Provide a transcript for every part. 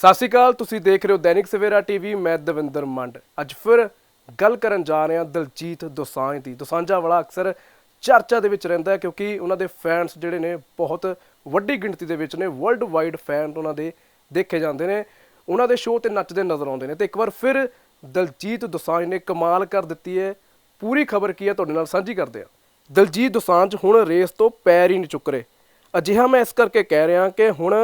ਸਤਿ ਸ਼੍ਰੀ ਅਕਾਲ, ਤੁਸੀਂ ਦੇਖ ਰਹੇ ਹੋ ਦੈਨਿਕ ਸਵੇਰਾ ਟੀਵੀ, ਮੈਂ ਦਵਿੰਦਰ ਮੰਡ। ਅੱਜ ਫਿਰ ਗੱਲ ਕਰਨ ਜਾ ਰਹੇ ਹਾਂ ਦਲਜੀਤ ਦੋਸਾਂਝ ਦੀ। ਦੋਸਾਂਝਾ ਵਾਲਾ ਅਕਸਰ ਚਰਚਾ ਦੇ ਵਿੱਚ ਰਹਿੰਦਾ ਹੈ ਕਿਉਂਕਿ ਉਹਨਾਂ ਦੇ ਫੈਨਸ ਜਿਹੜੇ ਨੇ ਬਹੁਤ ਵੱਡੀ ਗਿਣਤੀ ਦੇ ਵਿੱਚ ਨੇ ਵਰਲਡ ਵਾਈਡ ਫੈਨ ਉਹਨਾਂ ਦੇ ਦੇਖੇ ਜਾਂਦੇ ਨੇ। ਉਹਨਾਂ ਦੇ ਸ਼ੋਅ ਤੇ ਨੱਚਦੇ ਨਜ਼ਰ ਆਉਂਦੇ ਨੇ। ਤੇ ਇੱਕ ਵਾਰ ਫਿਰ ਦਲਜੀਤ ਦੋਸਾਂਝ ਨੇ ਕਮਾਲ ਕਰ ਦਿੱਤੀ ਹੈ। ਪੂਰੀ ਖਬਰ ਕੀ ਹੈ? ਤੁਹਾਡੇ ਨਾਲ ਸਾਂਝੀ ਕਰਦੇ ਹਾਂ। ਦਲਜੀਤ ਦੋਸਾਂਝ ਹੁਣ ਰੇਸ ਤੋਂ ਪੈਰ ਹੀ ਨਹੀਂ ਚੁੱਕ ਰਹੇ। ਅਜਿਹਾ ਮੈਂ ਇਸ ਕਰਕੇ ਕਹਿ ਰਿਹਾ ਕਿ ਹੁਣ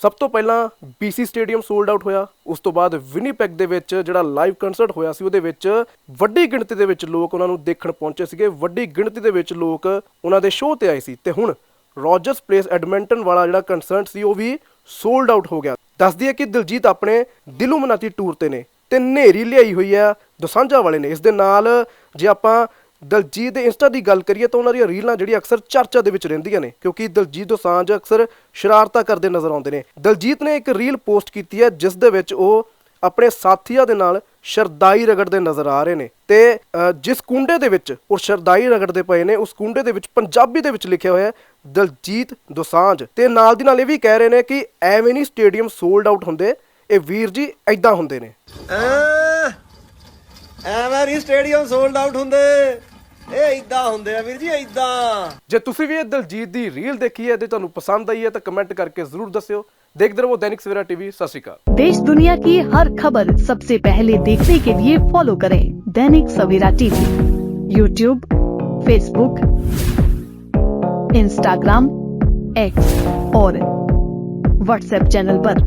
ਸਭ ਤੋਂ ਪਹਿਲਾਂ BC ਸਟੇਡੀਅਮ ਸੋਲਡ ਆਊਟ ਹੋਇਆ, ਉਸ ਤੋਂ ਬਾਅਦ ਵਿਨੀਪੈਗ ਦੇ ਵਿੱਚ ਜਿਹੜਾ ਲਾਈਵ ਕਨਸਰਟ ਹੋਇਆ ਸੀ, ਉਹਦੇ ਵਿੱਚ ਵੱਡੀ ਗਿਣਤੀ ਦੇ ਵਿੱਚ ਲੋਕ ਉਹਨਾਂ ਨੂੰ ਦੇਖਣ ਪਹੁੰਚੇ ਸੀਗੇ, ਵੱਡੀ ਗਿਣਤੀ ਦੇ ਵਿੱਚ ਲੋਕ ਉਹਨਾਂ ਦੇ ਸ਼ੋਅ ਤੇ ਆਏ ਸੀ। ਤੇ ਹੁਣ ਰੋਜਰਸ ਪਲੇਸ ਐਡਮਿੰਟਨ ਵਾਲਾ ਜਿਹੜਾ ਕਨਸਰਟ ਸੀ, ਉਹ ਵੀ ਸੋਲਡ ਆਊਟ ਹੋ ਗਿਆ। ਦੱਸਦੀ ਹੈ ਕਿ ਦਿਲਜੀਤ ਆਪਣੇ ਦਿਲੋਂ ਮਨਾਤੀ ਟੂਰ ਤੇ ਨੇ, ਤੇ ਨੇਰੀ ਲਿਆਈ ਹੋਈ ਆ ਦਸਾਂਝਾ ਵਾਲੇ ਨੇ। ਇਸ ਦੇ ਨਾਲ ਜੇ ਆਪਾਂ ਦਲਜੀਤ ਦੇ ਇੰਸਟਾ ਦੀ ਗੱਲ ਕਰੀਏ ਤਾਂ ਉਹਨਾਂ ਦੀਆਂ ਰੀਲਾਂ ਜਿਹੜੀਆਂ ਅਕਸਰ ਚਰਚਾ ਦੇ ਵਿੱਚ ਰਹਿੰਦੀਆਂ ਨੇ, ਕਿਉਂਕਿ ਦਲਜੀਤ ਦੋਸਾਂਝ ਅਕਸਰ ਸ਼ਰਾਰਤਾਂ ਕਰਦੇ ਨਜ਼ਰ ਆਉਂਦੇ ਨੇ। ਦਲਜੀਤ ਨੇ ਇੱਕ ਰੀਲ ਪੋਸਟ ਕੀਤੀ ਹੈ, ਜਿਸ ਦੇ ਵਿੱਚ ਉਹ ਆਪਣੇ ਸਾਥੀਆਂ ਦੇ ਨਾਲ ਸ਼ਰਦਾਈ ਰਗੜਦੇ ਨਜ਼ਰ ਆ ਰਹੇ ਨੇ ਤੇ ਜਿਸ ਕੁੰਡੇ ਦੇ ਵਿੱਚ ਉਹ ਸ਼ਰਦਾਈ ਰਗੜਦੇ ਪਏ ਨੇ, ਉਸ ਕੁੰਡੇ ਦੇ ਵਿੱਚ ਪੰਜਾਬੀ ਦੇ ਵਿੱਚ ਲਿਖਿਆ ਹੋਇਆ ਹੈ, ਦਲਜੀਤ ਦੋਸਾਂਝ ਤੇ ਨਾਲ ਦੀ ਨਾਲ ਇਹ ਵੀ ਕਹਿ ਰਹੇ ਨੇ ਕਿ ਐਵੇਂ ਨਹੀਂ ਸਟੇਡੀਅਮ ਸੋਲਡ ਆਊਟ ਹੁੰਦੇ, ਇਹ ਵੀਰ ਜੀ ਐਦਾਂ ਹੁੰਦੇ ਨੇ। ਐਵੇਂ ਨਹੀਂ ਸਟੇਡੀਅਮ ਸੋਲਡ ਆਊਟ ਹੁੰਦੇ। ਇਹ ਇਦਾਂ ਹੁੰਦੇ ਆ ਵੀਰ ਜੀ ਇਦਾਂ ਜੇ ਤੁਸੀਂ ਵੀ ਇਹ ਦਲਜੀਤ ਦੀ ਰੀਲ ਦੇਖੀ ਹੈ ਤੇ ਤੁਹਾਨੂੰ ਪਸੰਦ ਆਈ ਹੈ ਤਾਂ ਕਮੈਂਟ ਕਰਕੇ ਜ਼ਰੂਰ ਦੱਸਿਓ ਦੇਖਦੇ ਰਹੋ ਦੈਨਿਕ ਸਵੇਰਾ ਟੀਵੀ ਸਤਿ ਸ਼੍ਰੀ ਅਕਾਲ देश दुनिया की हर खबर सबसे पहले देखने के लिए फॉलो करें Dainik Savera TV YouTube Facebook Instagram X और व्हाट्सएप चैनल पर।